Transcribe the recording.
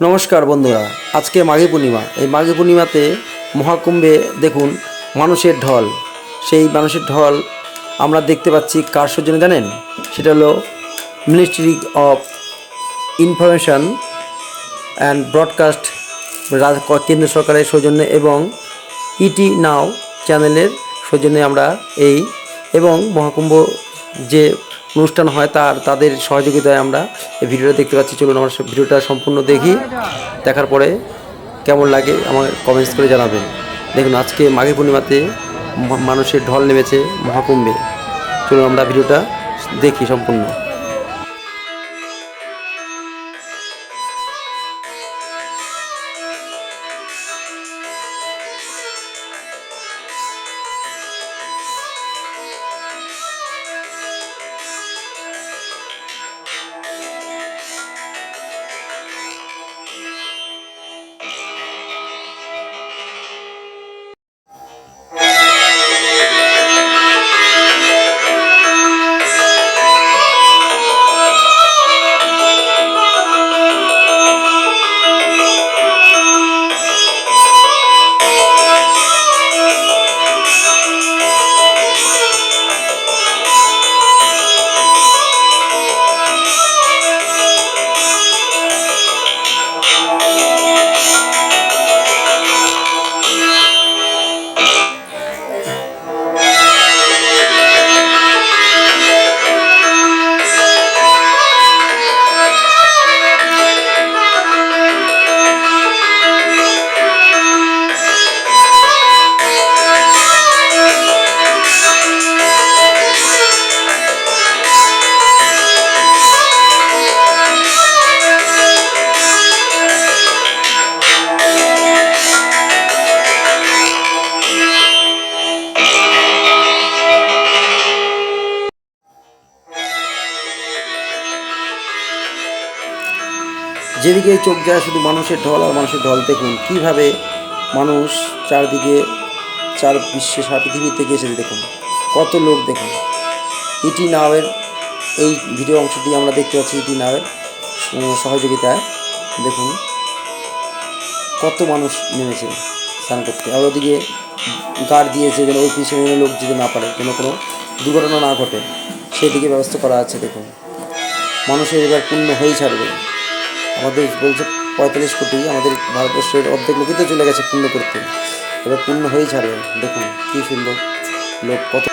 নমস্কার বন্ধুরা, আজকে মাঘী পূর্ণিমা। এই মাঘী পূর্ণিমাতে মহাকুম্ভে দেখুন মানুষের ঢল। সেই মানুষের ঢল আমরা দেখতে পাচ্ছি কার সৌজন্য জানেন? সেটা হলো ministry of information and broadcast কেন্দ্র সরকারের সৌজন্যে এবং ইটি নাও চ্যানেলের সৌজন্যে আমরা এই এবং মহাকুম্ভ যে অনুষ্ঠান হয় তার, তাদের সহযোগিতায় আমরা এই ভিডিওটা দেখতে পাচ্ছি। চলুন আমরা ভিডিওটা সম্পূর্ণ দেখি। দেখার পরে কেমন লাগে আমার কমেন্টস করে জানাবেন। দেখুন, আজকে মাঘী পূর্ণিমাতে মানুষের ঢল নেমেছে মহাকুম্ভে। চলুন আমরা ভিডিওটা দেখি সম্পূর্ণ। যেদিকে চোখ যায় শুধু মানুষের ঢল আর মানুষের ঢল দেখুন। কীভাবে মানুষ চারদিকে, চার বিশ্বে, সারা পৃথিবী থেকে এসেছে দেখুন। কত লোক দেখুন। ইটি নাওয়ের এই ভিডিও অংশটি আমরা দেখতে পাচ্ছি ইটি নাওয়ের সহযোগিতায়। দেখুন, কত মানুষ নেমেছে স্নান করতে। আর ওদিকে গার্ড দিয়েছে যেন ওই পিছনে লোক যেতে না পারে, যেন কোনো দুর্ঘটনা না ঘটে। সেদিকে ব্যবস্থা করা আছে, দেখুন। মানুষের এবার পূর্ণ হয়েই ছাড়বে। আমাদের বলছে পঁয়তাল্লিশ কোটি আমাদের ভারতবর্ষের অর্ধেক লোকই তো চলে গেছে পূর্ণ করতে। এবার পূর্ণ হয়েই ছাড়বে। দেখুন, কী সুন্দর। লোক কত